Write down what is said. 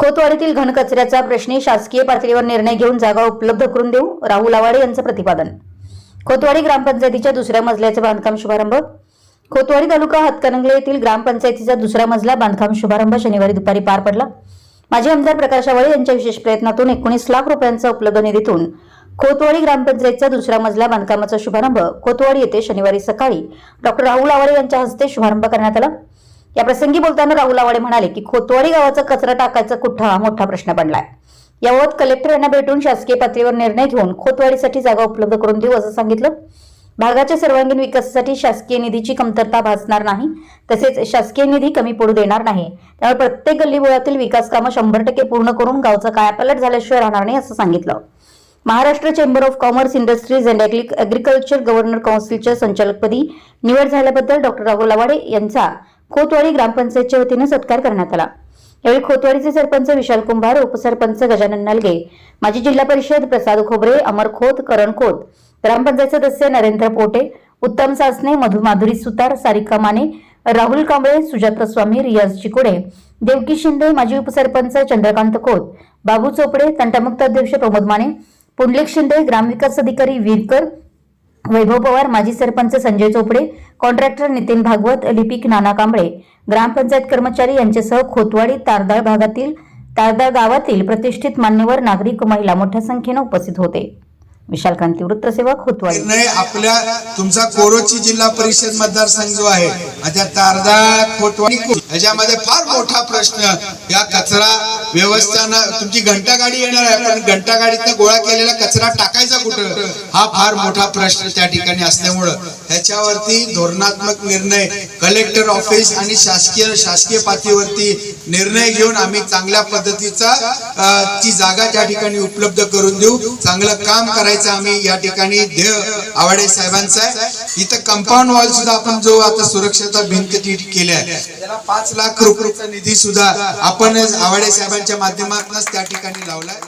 खोतवाडीतील घनकचऱ्याचा प्रश्नी शासकीय पातळीवर निर्णय घेऊन जागा उपलब्ध करून देऊ राहुल आवाडे यांचं प्रतिपादन. खोतवाडी ग्रामपंचायतीच्या दुसऱ्या मजल्याचा बांधकाम शुभारंभ. खोतवाडी तालुका हातकणंगले येथील ग्रामपंचायतीचा दुसरा मजला बांधकाम शुभारंभ शनिवारी दुपारी पार पडला. माजी आमदार प्रकाश आवाळे यांच्या विशेष प्रयत्नातून एकोणीस लाख रुपयांचा उपलब्ध निधीतून खोतवाडी ग्रामपंचायतचा दुसरा मजला बांधकामाचा शुभारंभ खोतवाडी येथे शनिवारी सकाळी डॉक्टर राहुल आवाळे यांच्या हस्ते शुभारंभ करण्यात आला. या प्रसंगी बोलताना राहुल आवाडे म्हणाले की खोतवाडी गावाचा कचरा टाकायचा कुठा हा मोठा प्रश्न बनलाय याबाबत कलेक्टर यांना भेटून शासकीय पातळीवर निर्णय घेऊन खोतवाडीसाठी जागा उपलब्ध करून देऊ असं सांगितलं. भागाच्या सर्वांगीण विकासासाठी शासकीय निधीची कमतरता भासणार नाही तसेच शासकीय निधी कमी पडू देणार नाही. त्यामुळे प्रत्येक गल्लीबोळातील विकास कामं शंभर टक्के पूर्ण करून गावचा कायापालट झाल्याशिवाय राहणार नाही असं सांगितलं. Maharashtra chamber of commerce industries and agriculture governor काउन्सिलच्या संचालकपदी निवड झाल्याबद्दल डॉक्टर राहुल आवाडे यांचा खोतवाडी ग्रामपंचायतच्या वतीनं सत्कार करण्यात आला. यावेळी खोतवाडीचे सरपंच विशाल कुंभार उपसरपंच गजानन नलगे माजी जिल्हा परिषद प्रसाद खोबरे अमर खोत करण खोत ग्रामपंचायत सदस्य नरेंद्र पोटे उत्तम सासने मधु माधुरी सुतार सारिका माने राहुल कांबळे सुजाता स्वामी रियाज चिकोडे देवकी शिंदे माजी उपसरपंच चंद्रकांत खोत बाबू चोपडे तंटामुक्त अध्यक्ष प्रमोद माने पुंडलिक शिंदे ग्रामविकास अधिकारी वीरकर वैभव पवार माजी सरपंच संजय चोपडे कॉन्ट्रॅक्टर नितीन भागवत लिपिक नाना कांबळे ग्रामपंचायत कर्मचारी यांच्यासह खोतवाडी तारदाळ भागातील तारदाळ गावातील प्रतिष्ठित मान्यवर नागरिक महिला मोठ्या संख्येनं उपस्थित होते. विशाल क्रांती वृत्तसेवक खोतवाडी. आपल्या तुमचा कोरोची जिल्हा परिषद मतदारसंघ जो आहे त्या खोतवाडी याच्यामध्ये फार मोठा प्रश्न या कचरा व्यवस्थान तुमची घंटा गाडी येणार आहे पण घंटा गाडीतनं गोळा केलेला कचरा टाकायचा कुठं? हा फार मोठा प्रश्न त्या ठिकाणी असल्यामुळं. ह्याच्यावरती धोरणात्मक निर्णय कलेक्टर ऑफिस आणि शासकीय शासकीय पातळीवरती निर्णय घेऊन आम्ही चांगल्या पद्धतीचा ती जागा त्या ठिकाणी उपलब्ध करून देऊ. चांगलं काम करायचं आम्ही या ठिकाणी. ध्येय आवाडे साहेबांचा आहे. इथं कंपाऊंड वॉल सुद्धा आपण जो आता सुरक्षेचा भिंत ती केली आहे त्याला पाच लाख रुपयाचा निधी सुद्धा आपण आवाडे साहेबांच्या माध्यमातूनच त्या ठिकाणी लावलाय